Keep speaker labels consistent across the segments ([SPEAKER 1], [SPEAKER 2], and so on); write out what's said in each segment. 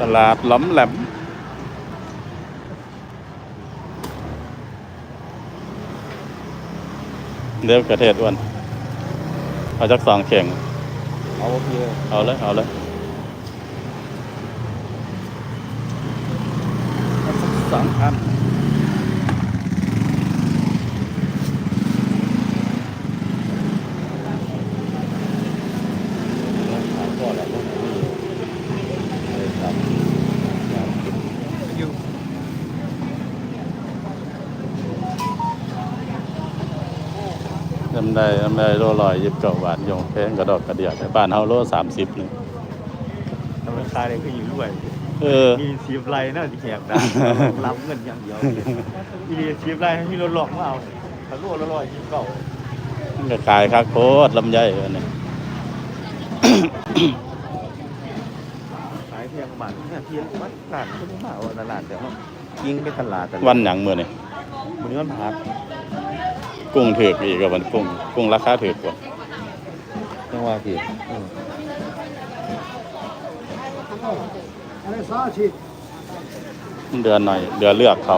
[SPEAKER 1] ตลาดหล้ำแหลมเดี๋ยวกระเทศอ้วนเอาจักสองเข่ง
[SPEAKER 2] เอาโอเค
[SPEAKER 1] เอาเลย เอาเลย
[SPEAKER 2] สองพันก็แล้วก็มีครับอยู่
[SPEAKER 1] ลำ ได้ลำได้โลลอยยิบเก่าบาทโยงเพงกระดอกกระเดียดแต่บ้านเฮาโลสามสิบนึง
[SPEAKER 2] ธรรมชาติเลยคืออยู่ด้วย
[SPEAKER 1] เออ
[SPEAKER 2] มีชีฟไรน่าจะแขกได้รับเงินอย่างเดียวมีชีฟไรให้รถหลอกมาเอาถ้ารั่วละร้อยยี่สิบเก้า
[SPEAKER 1] มันก็ขายคักโคตรลำไยอันนี้
[SPEAKER 2] ขายเพียงบาทแค่เพียงวัดตลาดก็ไม่มาเอาตลาดแต่ว่ายิงไปตลาดแต่
[SPEAKER 1] วันหยังมือนี่
[SPEAKER 2] มันนี้มันพัก
[SPEAKER 1] กุ้งถือกอีกกับมันกุ้งกุ้งราคาถือกกว่า
[SPEAKER 2] น้องว่าพี่
[SPEAKER 1] เดือนหน่อย เดือนเลือกเขา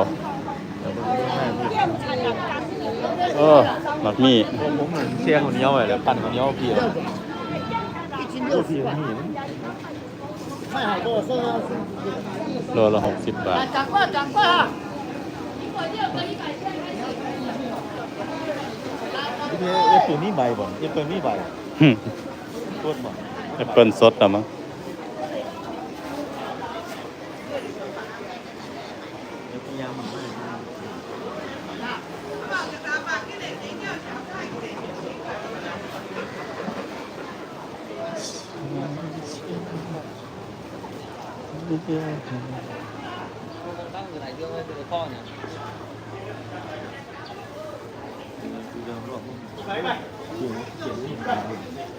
[SPEAKER 1] เออหมักมี่
[SPEAKER 2] เชียร์คนเดียวเลยแล้วปั่นคนเดียวพี่เลยโล
[SPEAKER 1] ละหกสิบบาท
[SPEAKER 2] เอฟตัวนี้ใบบ่เอฟตัวนี้ใบ
[SPEAKER 1] หึ
[SPEAKER 2] โคตรบ่
[SPEAKER 1] แอปเปิลสดนะมั้ง
[SPEAKER 2] เอฟยามมัน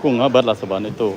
[SPEAKER 1] กุ้งเขาเบิดละสบานในตู้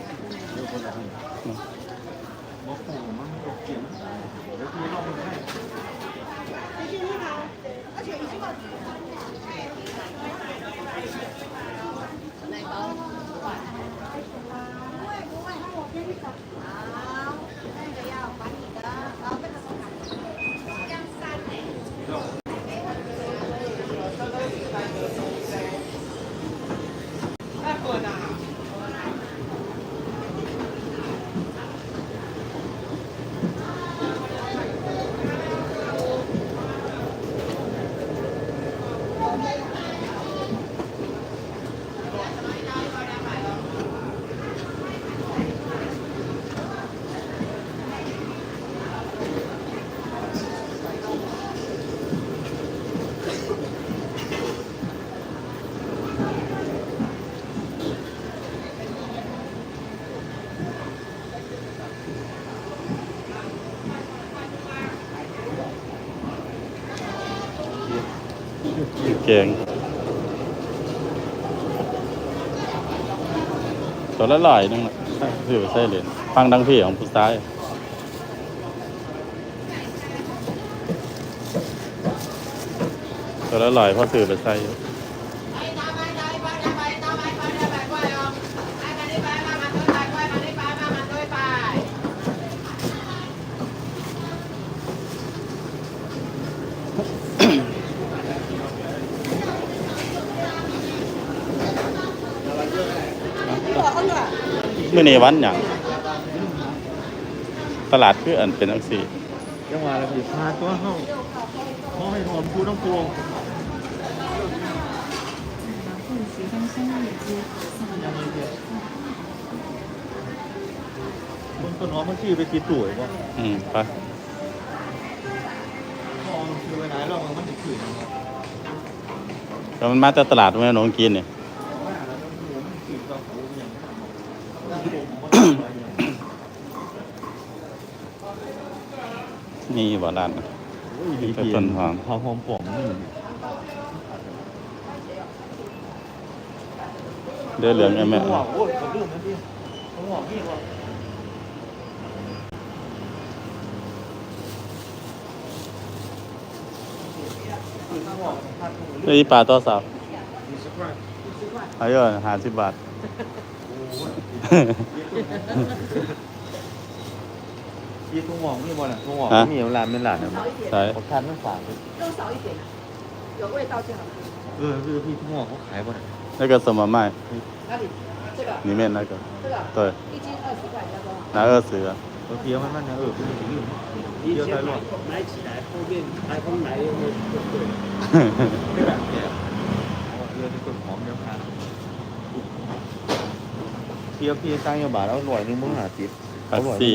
[SPEAKER 1] เก่งตัวละหลายนึงนะถือใส่เหรียญฟังดังพี่ของผู้ชายตัวละหลายพ่อสื่อไปใส่ มื่อนี้วันอย่างตลาดคืออันเป็นอังสี
[SPEAKER 2] จังหวะเราผิดพลาดตัวห้องห้องให้หอมพูต้องพวงคนต้นหอมมันชื่อไปติดตู่ไอ้บ่
[SPEAKER 1] อืมไป
[SPEAKER 2] หอมคือไปไหนเรามันจะขืน
[SPEAKER 1] ก็มันมาจากตลาดแม่หนองกินเนี่ย นี่บ่ร้านน่ะ ไปต้นหอม
[SPEAKER 2] หอมหอมป่องนี่
[SPEAKER 1] เดือเหลืองไอ้แม่
[SPEAKER 2] หอมโอ้ยผมลืมนะพี่หอมพี่ว่ะ
[SPEAKER 1] นี่ปลาตัวสับอายุห้าสิบบาท
[SPEAKER 2] ห ยี่ทุ่งหมองนี่บ่น่ะทุ่งหมอง
[SPEAKER 1] ฮะ
[SPEAKER 2] มีร้านเป็นร้านนะ
[SPEAKER 1] ใช่
[SPEAKER 2] ผมทานไม่ฝากเลย
[SPEAKER 3] 肉少一点，有味道就好。
[SPEAKER 2] เออคือพี่ทุ่งหมองเขาขายบ่น่ะ
[SPEAKER 1] แล้วก็สมมาไม่
[SPEAKER 3] 哪里？这个，
[SPEAKER 1] นี่เม่นแล้วก็
[SPEAKER 3] 这个
[SPEAKER 1] ตัว
[SPEAKER 3] 一斤二十块，要不？
[SPEAKER 1] น้าเออเสือ
[SPEAKER 2] เออเพียวมันมันนะเออคือมันลืม
[SPEAKER 4] 你
[SPEAKER 2] เพียว
[SPEAKER 4] 先
[SPEAKER 2] ใส่รอด
[SPEAKER 4] 买起来，后面台风来又会更贵。
[SPEAKER 2] ไม่แบบแก่เพียวที่ต้นหอมเดียวกันเพียวพี่ตั้งยาบาทเอาหน่วยนึงมึงหาจิบ
[SPEAKER 1] ผักซี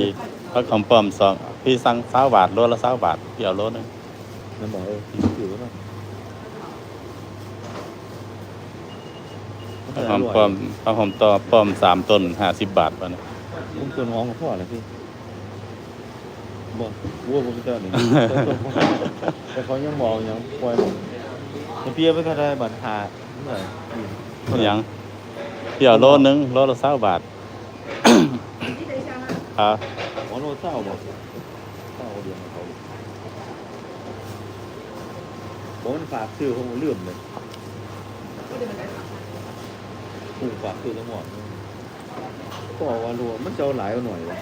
[SPEAKER 1] พักของปลอมสองพี่สั่งเศร้าบาทรถละเศร้าบาทพี่ยวารถนึง
[SPEAKER 2] นั่นบอกเออถือว่า
[SPEAKER 1] พักของปลอมพักขอมต่อปลอมสามต้นห้าสิบบาทป่ะเนี่
[SPEAKER 2] ต้วน้องกับพ่ออะไรพี่บอกวัวผมเจ้าหนึ่แต่เขายังมองยังปล่อยผมเพี้ยไม่ก็ได้บัตรหาเมื่อไหร่
[SPEAKER 1] ยังเพี่ยวาโลนึงโลละเศร้าบาทครับ
[SPEAKER 2] เศร้าบอกเศร้าเดียวเขาผมมันฝากซื้อผเลื่อมเลยผูกฝากซื้อทั้งหมดก็ว่ารัวมันจะาหลายหน่อยวะ